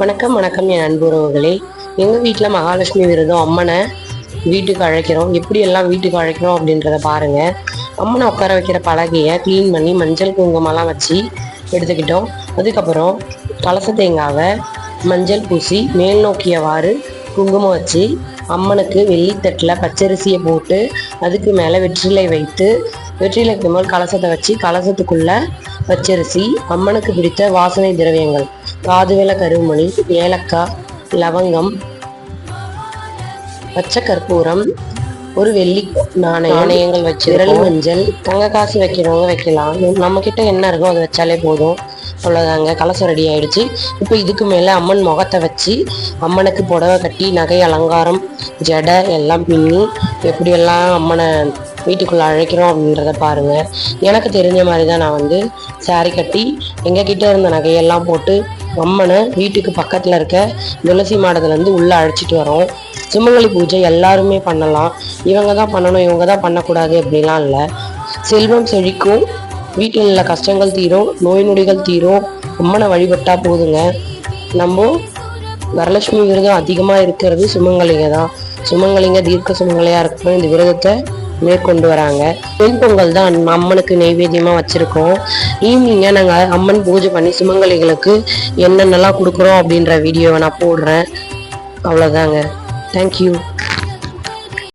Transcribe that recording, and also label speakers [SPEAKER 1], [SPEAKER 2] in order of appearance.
[SPEAKER 1] வணக்கம் வணக்கம் என் அன்புறவுகளே எங்கள் வீட்டில் மகாலட்சுமி விரதம் அம்மனை வீட்டுக்கு அழைக்கிறோம். எப்படி எல்லாம் வீட்டுக்கு அழைக்கிறோம் அப்படின்றத பாருங்க. அம்மனை உட்கார வைக்கிற பலகையை க்ளீன் பண்ணி மஞ்சள் குங்குமம்லாம் வச்சு எடுத்துக்கிட்டோம். அதுக்கப்புறம் கலச தேங்காவை மஞ்சள் பூசி மேல் நோக்கியவாறு குங்குமம் வச்சு அம்மனுக்கு வெள்ளித்தட்டில் பச்சரிசியை போட்டு அதுக்கு மேலே வெற்றிலை வைத்து வெற்றிலைக்கு மேல் கலசத்தை வச்சு கலசத்துக்குள்ளே பச்சரிசி அம்மனுக்கு பிடித்த வாசனை திரவியங்கள். காதுவெல கருமணி ஏலக்காய் லவங்கம் பச்சை கற்பூரம் ஒரு வெள்ளி நாணயம் நாணயங்கள் வச்சு விரல் மஞ்சள் தங்க காசு வைக்கிறவங்க வைக்கலாம். நம்ம கிட்ட என்ன இருக்கோ அதை வச்சாலே போதும். அவ்வளோதாங்க கலசம் ரெடி ஆயிடுச்சு. இப்போ இதுக்கு மேலே அம்மன் முகத்தை வச்சு அம்மனுக்கு புடவை கட்டி நகை அலங்காரம் ஜடை எல்லாம் பின்னி எப்படியெல்லாம் அம்மனை வீட்டுக்குள்ளே அழைக்கிறோம் அப்படின்றத பாருங்க. எனக்கு தெரிஞ்ச மாதிரி தான் நான் வந்து saree கட்டி எங்கள் கிட்ட இருந்த நகையெல்லாம் போட்டு அம்மனை வீட்டுக்கு பக்கத்தில் இருக்க துளசி மாடத்துலேருந்து உள்ளே அழைச்சிட்டு வரோம். சுமங்கலி பூஜை எல்லாருமே பண்ணலாம். இவங்க தான் பண்ணணும் இவங்க தான் பண்ணக்கூடாது அப்படிலாம் இல்லை. செல்வம் செழிக்கும். வீட்டில் உள்ள கஷ்டங்கள் தீரும் நோய் நொடிகள் தீரும். அம்மனை வழிபட்டா போதுங்க. நம்ம வரலட்சுமி விரதம் அதிகமாக இருக்கிறது சுமங்கலிங்க தான். சுமங்கலிங்க தீர்க்க சுமங்கலியாக இருக்கணும் இந்த விரதத்தை மேற்கொண்டு வராங்க. வெண்பொங்கல் தான் அம்மனுக்கு நெய்வேத்தியமாக வச்சுருக்கோம். ஈவினிங்காக நாங்கள் அம்மன் பூஜை பண்ணி சுமங்கலிகளுக்கு என்னென்னலாம் கொடுக்குறோம் அப்படின்ற வீடியோவை நான் போடுறேன். அவ்வளோதாங்க தேங்க்யூ